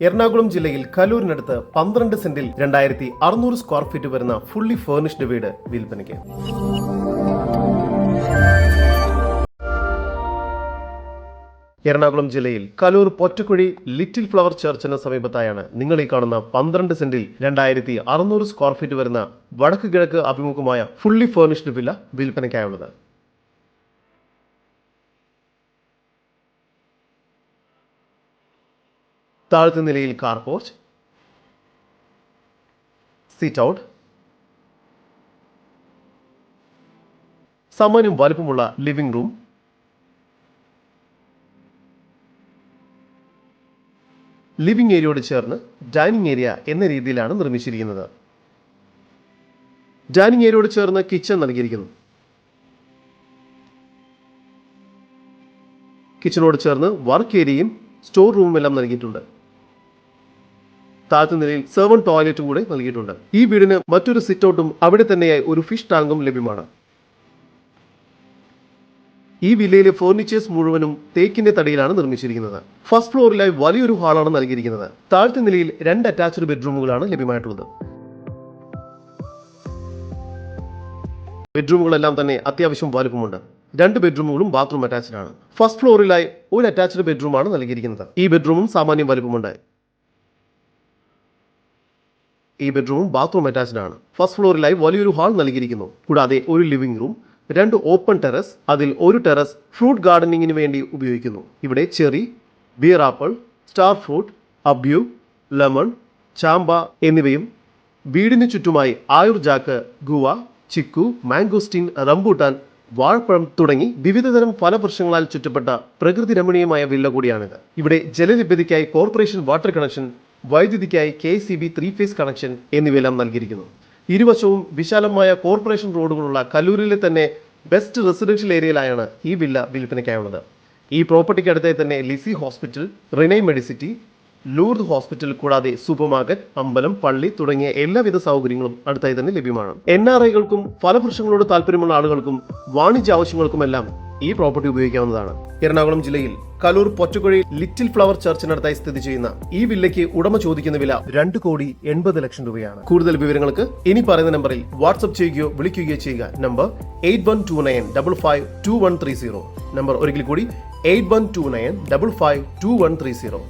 എറണാകുളം ജില്ലയിൽ കലൂരിനടുത്ത് പന്ത്രണ്ട് സെന്റിൽ രണ്ടായിരത്തി അറുന്നൂറ് സ്ക്വയർ ഫീറ്റ് വരുന്ന ഫുള്ളി ഫേർണിഷ്ഡ് വീട് വിൽപ്പനയ്ക്ക്. എറണാകുളം ജില്ലയിൽ കലൂർ പൊറ്റക്കുഴി ലിറ്റിൽ ഫ്ലവർ ചർച്ചിന് സമീപത്തായാണ് നിങ്ങൾ ഈ കാണുന്ന പന്ത്രണ്ട് സെന്റിൽ രണ്ടായിരത്തി അറുന്നൂറ് സ്ക്വയർ ഫീറ്റ് വരുന്ന വടക്ക് കിഴക്ക് അഭിമുഖമായ ഫുള്ളി ഫേർണിഷ്ഡ് വില്ല വിൽപ്പനയ്ക്കായുള്ളത്. താഴത്തെ നിലയിൽ കാർ പോർച്ച് സീറ്റ് ഔട്ട് സാമാന്യം വലുപ്പമുള്ള ലിവിംഗ് റൂം ലിവിംഗ് ഏരിയയോട് ചേർന്ന് ഡൈനിങ് ഏരിയ എന്ന രീതിയിലാണ് നിർമ്മിച്ചിരിക്കുന്നത്. ഡൈനിങ് ഏരിയയോട് ചേർന്ന് കിച്ചൺ നൽകിയിരിക്കുന്നു. കിച്ചണോട് ചേർന്ന് വർക്ക് ഏരിയയും സ്റ്റോർ റൂമും എല്ലാം നൽകിയിട്ടുണ്ട്. താഴത്തെ നിലയിൽ സെർവൻ ടോയ്ലറ്റും കൂടെ നൽകിയിട്ടുണ്ട്. ഈ വീടിന് മറ്റൊരു സിറ്റൗട്ടും അവിടെ തന്നെയായി ഒരു ഫിഷ് ടാങ്കും ലഭ്യമാണ്. ഈ വില്ലയിലെ ഫേർണിച്ചേഴ്സ് മുഴുവനും തേക്കിന്റെ തടിയിലാണ് നിർമ്മിച്ചിരിക്കുന്നത്. ഫസ്റ്റ് ഫ്ലോറിലായി വലിയൊരു ഹാളാണ് നൽകിയിരിക്കുന്നത്. താഴത്തെ നിലയിൽ രണ്ട് അറ്റാച്ച്ഡ് ബെഡ്റൂമുകളാണ് ലഭ്യമായിട്ടുള്ളത്. ബെഡ്റൂമുകളെല്ലാം തന്നെ അത്യാവശ്യം വലുപ്പമുണ്ട്. രണ്ട് ബെഡ്റൂമുകളും ബാത്റൂം അറ്റാച്ച്ഡ് ആണ്. ഫസ്റ്റ് ഫ്ലോറിലായി ഒരു അറ്റാച്ച്ഡ് ബെഡ്റൂമാണ് നൽകിയിരിക്കുന്നത്. ഈ ബെഡ്റൂമും സാമാന്യം വലുപ്പമുണ്ട്. ഈ ബെഡ്റൂമും ബാത്റൂം അറ്റാച്ച്ഡ് ആണ്. ഫസ്റ്റ് ഫ്ലോറിലായി വലിയൊരു ഹാൾ നൽകിയിരിക്കുന്നു. കൂടാതെ ഒരു ലിവിംഗ് റൂം രണ്ട് ഓപ്പൺ ടെറസ് അതിൽ ഒരു ടെറസ് ഫ്രൂട്ട് ഗാർഡനിങ്ങിന് വേണ്ടി ഉപയോഗിക്കുന്നു. ഇവിടെ cherry beer apple star fruit abiu lemon ചാമ്പ എന്നിവയും വീടിന് ചുറ്റുമായി Ayur jack guava chikoo mangosteen rambutan വാഴപ്പഴം തുടങ്ങി വിവിധതരം ഫലവൃക്ഷങ്ങളാൽ ചുറ്റപ്പെട്ട പ്രകൃതി രമണീയമായ വില്ല കൂടിയാണിത്. ഇവിടെ ജലലഭ്യതയ്ക്കായി corporation water connection വൈദ്യുതിക്കായി K C B three phase connection എന്നിവയെല്ലാം നൽകിയിരിക്കുന്നു. ഇരുവശവും വിശാലമായ കോർപ്പറേഷൻ റോഡുകളുള്ള കല്ലൂരിലെ തന്നെ ബെസ്റ്റ് റെസിഡൻഷ്യൽ ഏരിയയിലായാണ് ഈ വില്ല വിൽപ്പനയ്ക്കായുള്ളത്. ഈ പ്രോപ്പർട്ടിക്ക് അടുത്തായി തന്നെ Lisie hospital Renai Medicity Lourdes hospital കൂടാതെ സൂപ്പർ മാർക്കറ്റ് അമ്പലം പള്ളി തുടങ്ങിയ എല്ലാവിധ സൗകര്യങ്ങളും അടുത്തായി തന്നെ ലഭ്യമാണ്. എൻ ആർ ഐകൾക്കും ഫലവൃക്ഷങ്ങളോട് താല്പര്യമുള്ള ആളുകൾക്കും വാണിജ്യ ആവശ്യങ്ങൾക്കുമെല്ലാം ഈ പ്രോപ്പർട്ടി ഉപയോഗിക്കാവുന്നതാണ്. എറണാകുളം ജില്ലയിൽ കലൂർ പൊറ്റക്കുഴി ലിറ്റിൽ ഫ്ലവർ ചർച്ചിനടുത്തായി സ്ഥിതി ചെയ്യുന്ന ഈ വില്ലയ്ക്ക് ഉടമ ചോദിക്കുന്ന വില രണ്ട് കോടി എൺപത് ലക്ഷം രൂപയാണ്. കൂടുതൽ വിവരങ്ങൾക്ക് ഇനി പറയുന്ന നമ്പറിൽ വാട്സ്ആപ്പ് ചെയ്യുകയോ വിളിക്കുകയോ ചെയ്യുക. Number eight one two nine double five two one three zero. Number ഒരിക്കൽ കൂടി eight one two nine double five two one three zero.